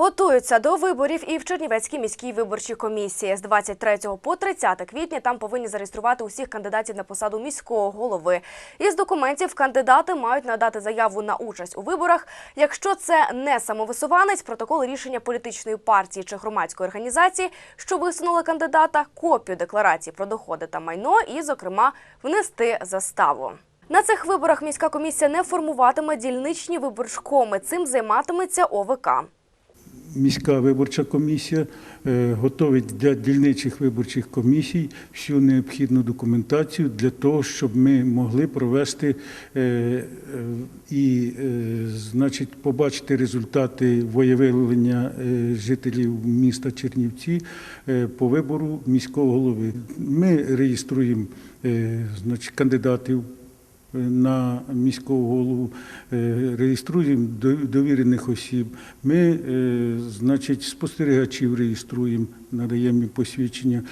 Готуються до виборів і в Чернівецькій міській виборчій комісії. З 23 по 30 квітня там повинні зареєструвати усіх кандидатів на посаду міського голови. Із документів кандидати мають надати заяву на участь у виборах. Якщо це не самовисуванець, протокол рішення політичної партії чи громадської організації, що висунула кандидата, копію декларації про доходи та майно і, зокрема, внести заставу. На цих виборах міська комісія не формуватиме дільничні виборчкоми. Цим займатиметься ОВК. Міська виборча комісія е, готовить для дільничих виборчих комісій всю необхідну документацію для того, щоб ми могли провести е, е, і, значить, побачити результати воєвиявлення жителів міста Чернівці по вибору міського голови. Ми реєструємо значить, кандидатів на міського голову, е, реєструємо до- довірених осіб. Ми, е, значить, спостерігачів реєструємо, надаємо їм посвідчення.